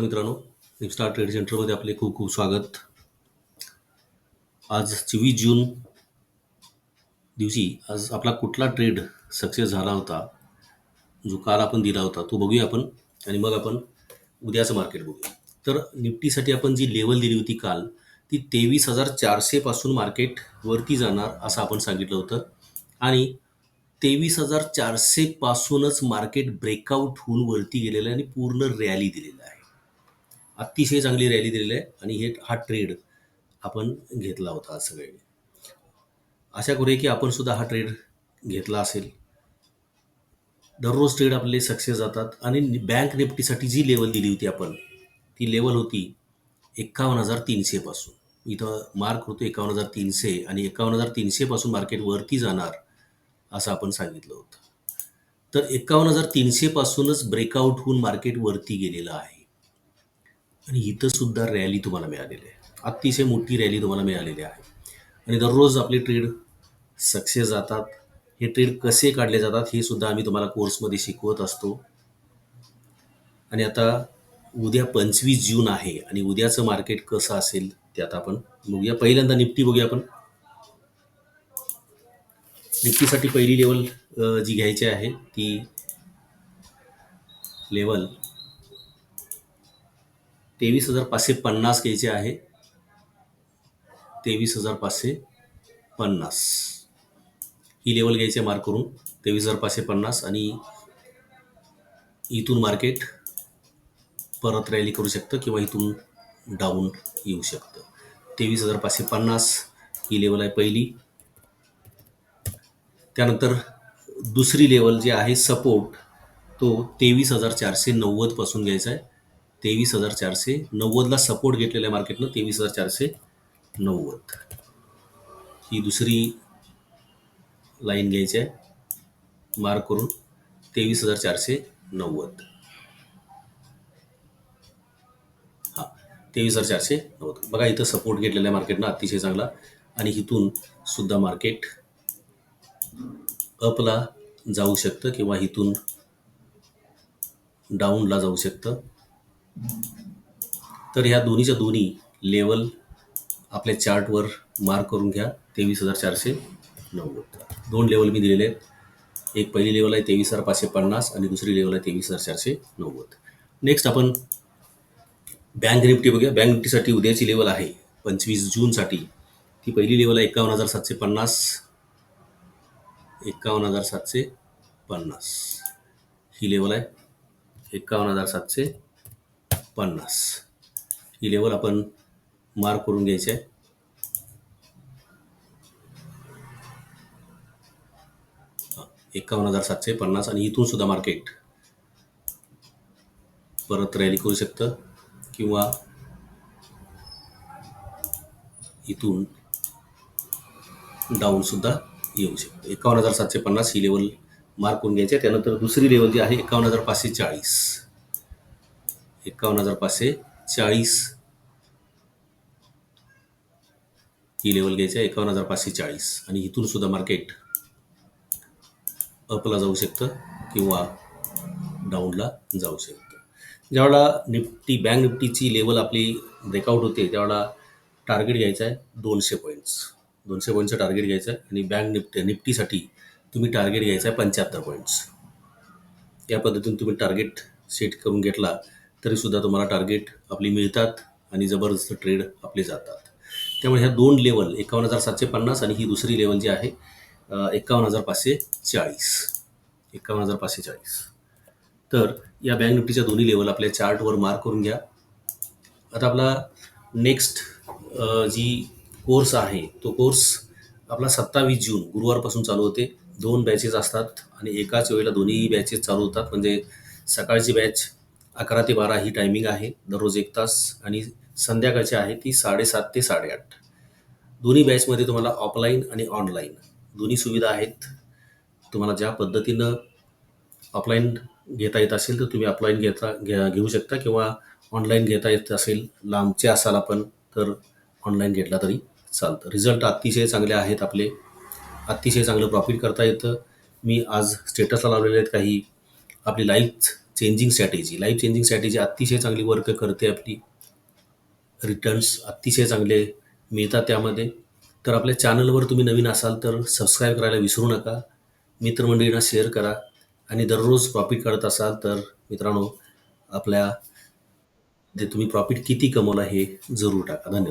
मित्रांनो निपस्टार ट्रेड सेंटरमध्ये आपले खूप खूप स्वागत. आज चोवीस जून दिवशी आज आपला कुठला ट्रेड सक्सेस झाला होता जो काल आपण दिला होता तो बघूया आपण आणि मग आपण उद्याचं मार्केट बघूया. तर निफ्टीसाठी आपण जी लेवल दिली होती काल ती तेवीस हजार चारशेपासून मार्केट वरती जाणार असं आपण सांगितलं होतं. आणि तेवीस हजार चारशेपासूनच मार्केट ब्रेकआउट होऊन वरती गेलेलं आहे आणि पूर्ण रॅली दिलेलं आहे. अतिशय चांगली रॅली दिलेली आहे आणि हे हा ट्रेड आपण घेतला होता आज सगळ्यांनी आशा करूया की आपण सुद्धा हा ट्रेड घेतला असेल. दररोज ट्रेड आपले सक्सेस जातात आणि बँक निफ्टीसाठी जी लेवल दिली होती आपण ती लेवल होती एकावन्न हजार तीनशेपासून इथं मार्क होतो एकावन्न हजार तीनशे आणि एकावन्न हजार तीनशेपासून मार्केट वरती जाणार असं आपण सांगितलं होतं. तर एकावन्न हजार तीनशेपासूनच ब्रेकआउट होऊन मार्केट वरती गेलेलं आहे. आणि इथंसुद्धा रॅली तुम्हाला मिळालेली आहे. अतिशय मोठी रॅली तुम्हाला मिळालेली आहे. आणि दररोज आपले ट्रेड सक्सेस जातात. हे ट्रेड कसे काढले जातात हे सुद्धा आम्ही तुम्हाला कोर्समध्ये शिकवत असतो. आणि आता उद्या पंचवीस जून आहे आणि उद्याचं मार्केट कसं असेल ते आता आपण बघूया. पहिल्यांदा निफ्टी बघूया आपण. निफ्टीसाठी पहिली लेवल जी घ्यायची आहे ती लेवल तेवीस हजार पाचशे पन्नास घ्यायचे आहे. तेवीस हजार पाचशे पन्नास. ही लेवल घ्यायची आहे मार्क करून तेवीस हजार पाचशे पन्नास आणि इथून मार्केट परत रॅली करू शकतं किंवा इथून डाऊन येऊ शकतं. तेवीस हजार पाचशे पन्नास ही लेवल आहे पहिली. त्यानंतर दुसरी लेवल जी आहे सपोर्ट तो तेवीस हजार चारशे नव्वदपासून घ्यायचा आहे. तेवीस हजार चारशे नव्वदला सपोर्ट घेतलेला आहे मार्केटनं तेवीस हजार चारशे नव्वद. ही दुसरी लाईन घ्यायची आहे. मार्क करून तेवीस हजार चारशे नव्वद. हां तेवीस हजार चारशे नव्वद. बघा इथं सपोर्ट घेतलेला आहे मार्केटनं अतिशय चांगला. आणि इथून सुद्धा मार्केट अपला जाऊ शकतं किंवा इथून डाऊनला जाऊ शकतं. तर ह्या दोन्हीच्या दोन्ही लेवल आपल्या चार्टवर मार्क करून घ्या. तेवीस हजार चारशे नव्वद. दोन लेवल मी दिलेले आहेत. एक पहिली लेवल आहे तेवीस हजार पाचशे पन्नास आणि दुसरी लेवल आहे तेवीस हजार चारशे नव्वद. नेक्स्ट आपण बँक निफ्टी बघूया. बँक निफ्टीसाठी उद्याची लेवल आहे पंचवीस जूनसाठी ती पहिली लेवल आहे एकावन्न हजार सातशे पन्नास. एकावन्न हजार सातशे पन्नास. ही लेवल आहे एकावन्न हजार सातशे पन्नास. ही लेवल आपण मार्क करून घ्यायचे. आहे एकावन्न हजार सातशे पन्नास आणि इथून सुद्धा मार्केट परत रॅली करू शकतं किंवा इथून डाऊन सुद्धा येऊ शकतं. एकावन्न हजार सातशे पन्नास ही लेवल मार्क करून घ्यायची. आहे त्यानंतर दुसरी लेवल जी आहे एकावन्न हजार पाचशे चाळीस. एकावन्न हजार पाचशे चाळीस. ही लेवल घ्यायची आहे एकावन्न हजार पाचशे चाळीस. आणि इथून सुद्धा मार्केट अपला जाऊ शकतं किंवा डाऊनला जाऊ शकतं. ज्यावेळेला निफ्टी बँक निफ्टीची लेवल आपली ब्रेकआउट होते त्यावेळेला टार्गेट घ्यायचं आहे दोनशे पॉईंट्स दोनशे पॉईंटचं टार्गेट घ्यायचं आहे आणि बँक निफ्टी निफ्टीसाठी तुम्ही टार्गेट घ्यायचं आहे पंच्याहत्तर पॉईंट्स या पद्धतीने तुम्ही टार्गेट सेट करून घेतला तरीसुद्धा तुम्हाला टार्गेट आपली मिळतात आणि जबरदस्त ट्रेड आपले जातात. त्यामुळे ह्या दोन लेवल एकावन्न हजार सातशे पन्नास आणि ही दुसरी लेवल जी आहे एकावन्न हजार पाचशे चाळीस. एकावन्न हजार पाचशे चाळीस. तर या बँक निफ्टीच्या दोन्ही लेवल आपल्या चार्टवर मार्क करून घ्या. आता आपला नेक्स्ट जी कोर्स आहे तो कोर्स आपला सत्तावीस जून गुरुवारपासून चालू होते. दोन बॅचेस असतात आणि एकाच वेळेला दोन्ही बॅचेस चालू होतात. म्हणजे सकाळची बॅच अकरा ते बारा ही टायमिंग आहे. दररोज एक तास आणि संध्याकाळची आहे ती साडेसात ते साडेआठ. दोन्ही बॅचमध्ये तुम्हाला ऑफलाईन आणि ऑनलाईन दोन्ही सुविधा आहेत. तुम्हाला ज्या पद्धतीनं ऑफलाईन घेता येत असेल तर तुम्ही ऑफलाईन घेता घ्या घेऊ शकता किंवा ऑनलाईन घेता येत असेल लांबचे असाल आपण तर ऑनलाईन घेतला तरी चालतं. रिझल्ट अतिशय चांगले आहेत आपले. अतिशय चांगलं प्रॉफिट करता येतं. मी आज स्टेटसला लावलेले आहेत काही. आपली live changing strategy life changing strategy अतिशय चांगली वर्क करते आपली. रिटर्न्स अतिशय चांगले मिळतात त्यामध्ये. तर आपल्या चॅनलवर तुम्ही नवीन असाल तर सबस्क्राईब करायला विसरू नका. मित्रमंडळींना शेअर करा. आणि दररोज प्रॉफिट करत असाल तर मित्रांनो आपल्या जे तुम्ही प्रॉफिट किती कमवला हे जरूर टाका. धन्यवाद.